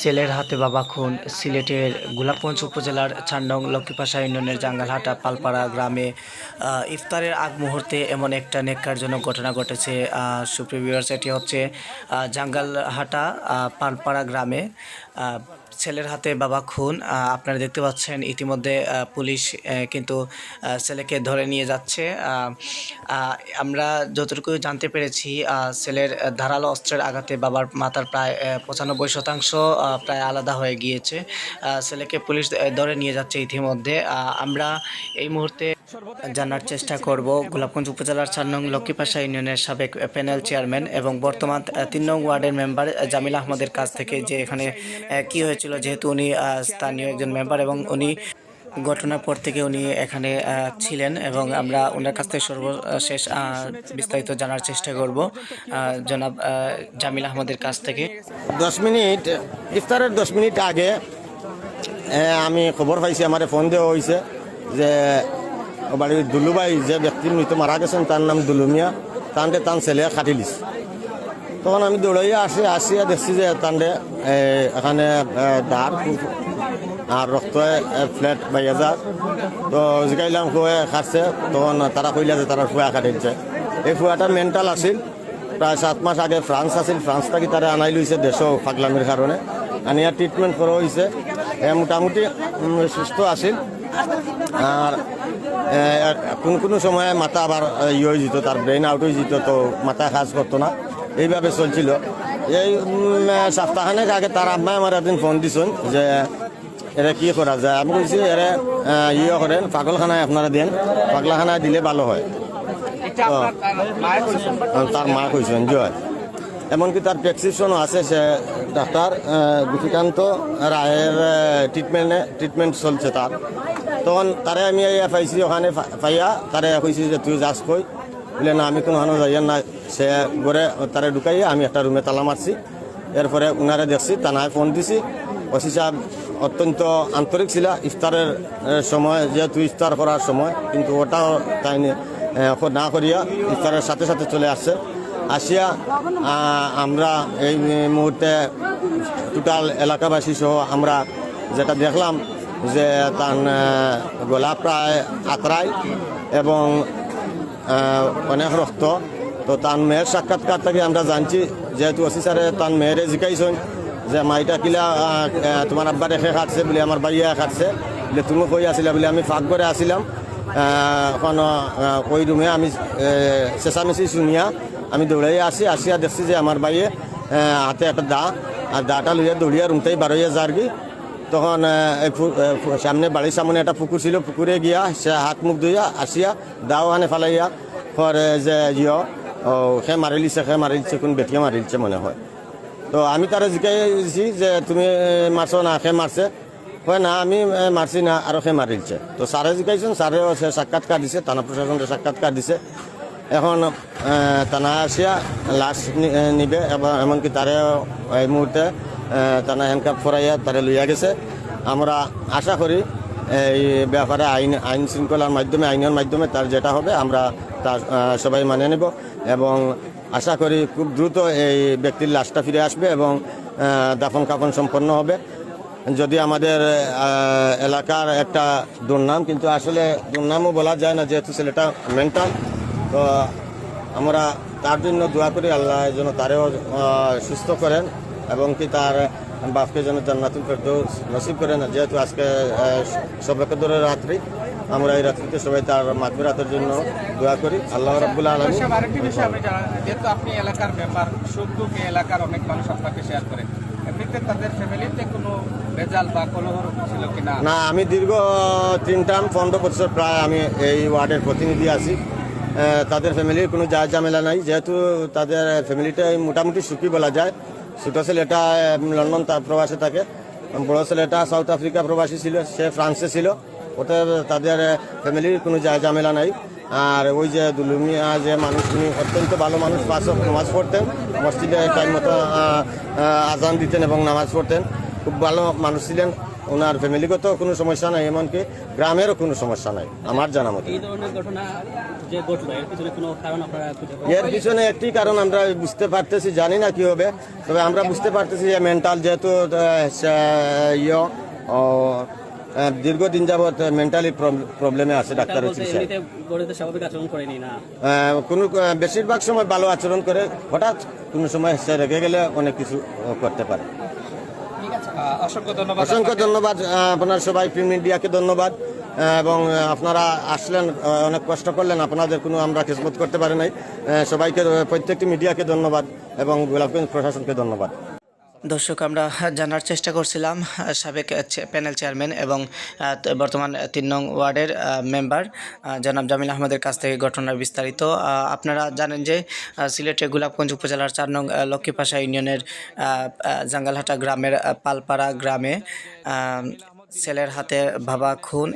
ছেলের হাতে বাবা খুন। সিলেটের গোলাপগঞ্জ উপজেলার ছান্ডং লক্ষ্মীপাশা ইউনিয়নের জাঙ্গালহাটা পালপাড়া গ্রামে ইফতারের আগ মুহূর্তে এমন একটা নেককারজনক ঘটনা ঘটেছে। সুপ্রিম এটি হচ্ছে জাঙ্গালহাটা পালপাড়া গ্রামে ছেলের হাতে বাবা খুন। আপনারা দেখতে পাচ্ছেন ইতিমধ্যে পুলিশ কিন্তু ছেলেকে ধরে নিয়ে যাচ্ছে। আমরা যতটুকু জানতে পেরেছি ছেলের ধারালো অস্ত্রের আঘাতে বাবার মাথার প্রায় পঁচানব্বই শতাংশ প্রায় আলাদা হয়ে গিয়েছে। ছেলেকে পুলিশ ধরে নিয়ে যাচ্ছে ইতিমধ্যে। আমরা এই মুহূর্তে জানার চেষ্টা করব। গোলাপগঞ্জ উপজেলার চার নং লক্ষ্মীপাশা ইউনিয়নের সাবেক প্যানেল চেয়ারম্যান এবং বর্তমান তিন নং ওয়ার্ডের মেম্বার জামিল আহমদের কাছ থেকে যে এখানে কি হয়েছিল যেহেতু উনি স্থানীয় একজন মেম্বার এবং উনি ঘটনার পর থেকে উনি এখানে ছিলেন এবং আমরা ওনার কাছ থেকে সর্বশেষ বিস্তারিত জানার চেষ্টা করব জনাব জামিল আহমদের কাছ থেকে। দশ মিনিট ইফতারের দশ মিনিট আগে আমি খবর পাইছি আমার ফোন দেওয়া হয়েছে যে বাড়ির দুলুবাই যে ব্যক্তি মৃত মারা গেছেন তার নাম দুলুমিয়া। তানটে তান ছেলে খাটি দিস তখন আমি দৌড়াইয়া আসি আসিয়া দেখছি যে তান্ডে এ, এখানে দাঁড় আর রক্ত ফ্ল্যাট বাইয়া যার তো জিকাইলাম খুয়ে খাটছে তখন তারা কইলা যে তারা ফুয়া খাটিছে এই ফুয়াটা মেন্টাল আছিল। প্রায় সাত মাস আগে ফ্রান্স আছিল। ফ্রান্স থাকি তারা আনাই লইছে দেশ পাগলামির কারণে আনিয়া ট্রিটমেন্ট করা হয়েছে মোটামুটি সুস্থ আছিল। আর কোন কোনো সময় মাথা আবার ইয়ে হয়ে যেত তার ব্রেন আউট হয়ে যেত তো মাথা কাজ করতো না এইভাবে চলছিল। এই সপ্তাহখানেক আগে তার আম্মাই আমার একদিন ফোন দিছেন যে এরা কি করা যায়। আমি কইছি এরা ইয়ে করেন পাগলখানায় আপনারা দেন পাগলাখানায় দিলে ভালো হয়। তার মা কইছেন জয় এমনকি তার প্রেসক্রিপশনও আছে সে ডাক্তার গুপিকান্ত রায়ের ট্রিটমেন্টে ট্রিটমেন্ট চলছে তার তখন তারে আমি পাইছি ওখানে পাইয়া তারে কইছি যে তুই যাস কই বলে, না, আমি কোনো যাইয়ার না সে ঘরে তারে ঢুকাইয়া আমি একটা রুমে তালা মারছি এরপরে উনারে দেখছি তানায় ফোন দিছি। ওসি সাহেব অত্যন্ত আন্তরিক ছিল ইফতারের সময়, যেহেতু ইফতার করার সময়। কিন্তু ওটাও তাই না করিয়া ইফতারের সাথে সাথে চলে আসছে। আসিয়া আমরা এই মুহূর্তে টোটাল এলাকাবাসী সহ আমরা যেটা দেখলাম যে তার গলা প্রায় আতরাই এবং অনেক রক্ত। তো তার মেয়ের সাক্ষাৎকার থেকে আমরা জানছি, যেহেতু ওসি স্যারে তার মেয়েরে জিকাইছেন যে, মাইটা কিলা তোমার আব্বা রেখে খাটছে বলে, আমার বাইয়া খাটছে বলে, তুমি কই আসিলা বলে, আমি ফাঁক করে আসিলাম এখন ওই রুমে আমি চেঁচামেচি শুনিয়া আমি দৌড়াইয়া আসি, আসিয়া দেখছি যে আমার বাইয়ে হাতে একটা দা, আর দাটা লইয়া দৌড়িয়া রুমটাই বারোইয়া যার কি তখন সামনে বাড়ির সামনে একটা পুকুর ছিল, পুকুরে গিয়া সে হাত মুখ ধুইয়া আসিয়া দাও হানে ফালাইয়া পরে যে ইয় সে মারিলিছে সে মারিলিছে, কোন বেটিয়ে মারিলিছে মনে হয়। তো আমি তারা জিকাইছি যে, তুমি মারছো না, সে মারছে? হয় না, আমি মারছি না, আর সে মারিলছে। তো স্যারে জিকাইছেন স্যারেও সে সাক্ষাৎকার দিছে, থানা প্রশাসনকে সাক্ষাৎকার দিছে। এখন থানা আসিয়া লাশ নিবে, এবং এমনকি তারে এই মুহূর্তে থানা হ্যান্ডকাপ ফরাইয়া তারে লইয়া গেছে। আমরা আশা করি এই ব্যাপারে আইন আইন শৃঙ্খলার মাধ্যমে আইনের মাধ্যমে তার যেটা হবে আমরা তার আহ, সবাই মানে নেব এবং আশা করি খুব দ্রুত এই ব্যক্তির লাশটা ফিরে আসবে এবং দাফন কাফন সম্পন্ন হবে। যদি আমাদের এলাকার একটা দুর্নাম কিন্তু আসলে দুর্নামও বলা যায় না যেহেতু ছেলেটা মেন্টাল তো আমরা তার জন্য দোয়া করি আল্লাহ যেন তারেও সুস্থ করেন। এবং কি তার বাপকে যেন জান্নাতুল ফেরদৌস নসিব করেন যেহেতু আজকে সবাইকে রাত্রি আমরা এই রাত্রিতে সবাই তার মাগফিরাতের জন্য দোয়া করি। আল্লাহ আরেকটি বিষয় আমি যেহেতু আপনি এলাকার মেম্বার সুখ দুঃখ এলাকার অনেক মানুষ আপনাকে শেয়ার করে। এমনিতে তাদের ফ্যামিলিতে কোনো রেজাল্ট বা কলহ ছিল কিনা না? আমি দীর্ঘ তিন টার্ম পনেরো বছর প্রায় আমি এই ওয়ার্ডের প্রতিনিধি আছি। তাদের ফ্যামিলির কোনো যা ঝামেলা নাই। যেহেতু তাদের ফ্যামিলিটা মোটামুটি সুখী বলা যায়। ছোটো ছেলেটা লন্ডন প্রবাসে থাকে। বড় ছেলেটা সাউথ আফ্রিকা প্রবাসী ছিল, সে ফ্রান্সে ছিল। ওতে তাদের ফ্যামিলির কোনো ঝামেলা নাই। আর ওই যে দুলুমিয়া যে মানুষ, উনি অত্যন্ত ভালো মানুষ নামাজ পড়তেন। মসজিদে টাইম মতো আজান দিতেন এবং নামাজ পড়তেন। খুব ভালো মানুষ ছিলেন। ওনার ফ্যামিলিগত কোনো সমস্যা নাই এমনকি গ্রামেরও কোনো সমস্যা নাই আমার জানা মতে। এর পিছনে একটি কারণ আমরা বুঝতে পারতেছি জানি না কি হবে তবে আমরা বুঝতে পারতেছি যে মেন্টাল যেহেতু ইয়ে ও, দীর্ঘদিন যাবৎ মেন্টালি প্রবলেমে আছে তার ডাক্তারের চিকিৎসায়। কোনো বেশিরভাগ সময় ভালো আচরণ করে হঠাৎ কোনো সময় সে রেগে গেলে অনেক কিছু করতে পারে। অসংখ্য ধন্যবাদ অসংখ্য ধন্যবাদ আপনার সবাই প্রিন্ট মিডিয়াকে ধন্যবাদ এবং আপনারা আসলেন অনেক কষ্ট করলেন আপনাদের কোনো আমরা খেসমত করতে পারি নাই। সবাইকে প্রত্যেকটি মিডিয়াকে ধন্যবাদ এবং গোলাপগঞ্জ প্রশাসনকে ধন্যবাদ। দর্শক, আমরা জানার চেষ্টা করছিলাম সাবেক প্যানেল চেয়ারম্যান এবং বর্তমান তিন নং ওয়ার্ডের মেম্বার জনাব জামিল আহমদের কাছ থেকে ঘটনার বিস্তারিত। আপনারা জানেন যে সিলেটের গোলাপগঞ্জ উপজেলার চার নং লক্ষ্মীপাশা ইউনিয়নের জাঙ্গালহাটা গ্রামের পালপাড়া গ্রামে ছেলের হাতে বাবা, খুন।